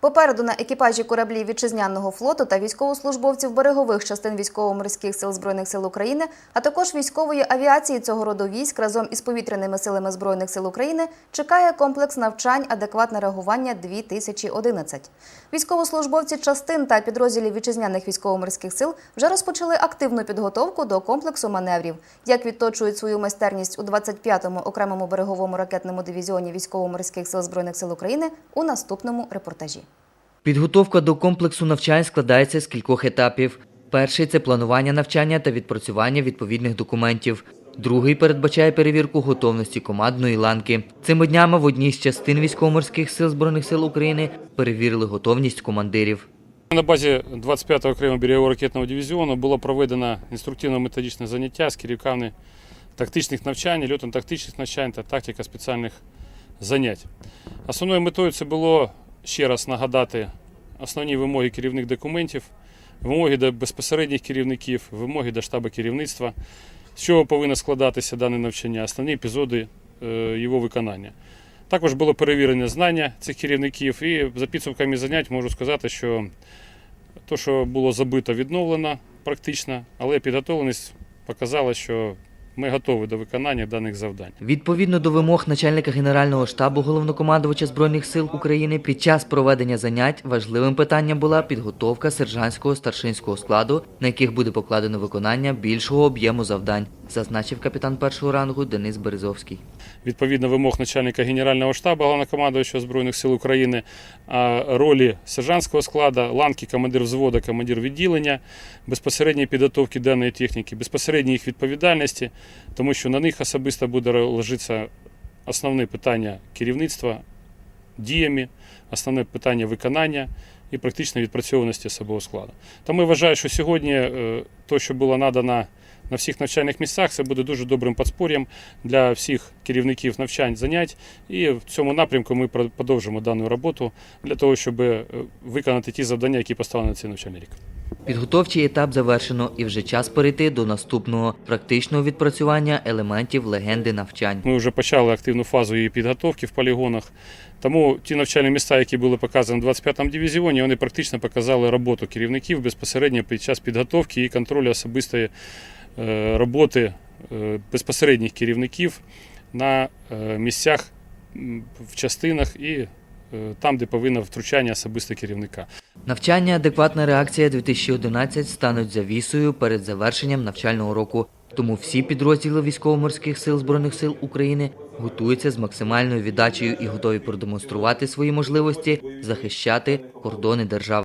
Попереду на екіпажі кораблів вітчизняного флоту та військовослужбовців берегових частин військово-морських сил Збройних сил України, а також військової авіації цього роду військ разом із повітряними силами Збройних сил України чекає комплекс навчань «Адекватне реагування 2011». Військовослужбовці частин та підрозділів вітчизняних військово-морських сил вже розпочали активну підготовку до комплексу маневрів. Як відточують свою майстерність у 25-му окремому береговому ракетному дивізіоні військово-морських сил Збройних сил України у наступному репортажі. Підготовка до комплексу навчань складається з кількох етапів. Перший це планування навчання та відпрацювання відповідних документів. Другий передбачає перевірку готовності командної ланки. Цими днями в одній з частин військово-морських сил Збройних сил України перевірили готовність командирів. На базі 25-го окремого берегового ракетного дивізіону було проведено інструктивно-методичне заняття з керівниками тактичних навчань, льотно-тактичних навчань та тактика спеціальних занять. Основною метою це було ще раз нагадати основні вимоги керівних документів, вимоги до безпосередніх керівників, вимоги до штабу керівництва, з чого повинно складатися дане навчання, основні епізоди е, його виконання. Також було перевірено знання цих керівників, і за підсумками занять можу сказати, що те, що було забито, відновлено практично, але підготовленість показала, що ми готові до виконання даних завдань. Відповідно до вимог начальника Генерального штабу головнокомандувача Збройних сил України під час проведення занять важливим питанням була підготовка сержантського старшинського складу, на яких буде покладено виконання більшого об'єму завдань, зазначив капітан першого рангу Денис Березовський. Відповідно вимог начальника Генерального штабу головнокомандуючого Збройних сил України, ролі сержантського складу, ланки, командир взводу, командир відділення, безпосередньої підготовки даної техніки, безпосередньої їх відповідальності, тому що на них особисто буде ложитися основне питання керівництва діями, основне питання виконання і практичної відпрацьованості особового складу. Тому я вважаю, що сьогодні е, те, що було надано на всіх навчальних місцях, це буде дуже добрим подспор'ям для всіх керівників навчань занять. І в цьому напрямку ми продовжимо дану роботу для того, щоб е, виконати ті завдання, які поставлені на цей навчальний рік. Підготовчий етап завершено і вже час перейти до наступного практичного відпрацювання елементів легенди навчань. Ми вже почали активну фазу її підготовки в полігонах. Тому ті навчальні міста, які були показані в 25-му дивізіоні, вони практично показали роботу керівників безпосередньо під час підготовки і контролю особистої роботи е, безпосередніх керівників на е, місцях в частинах і е, там, де повинно втручання особисто керівника. Навчання «Адекватна реакція 2011» стануть завісою перед завершенням навчального року. Тому всі підрозділи військово-морських сил Збройних сил України готуються з максимальною віддачею і готові продемонструвати свої можливості захищати кордони держави.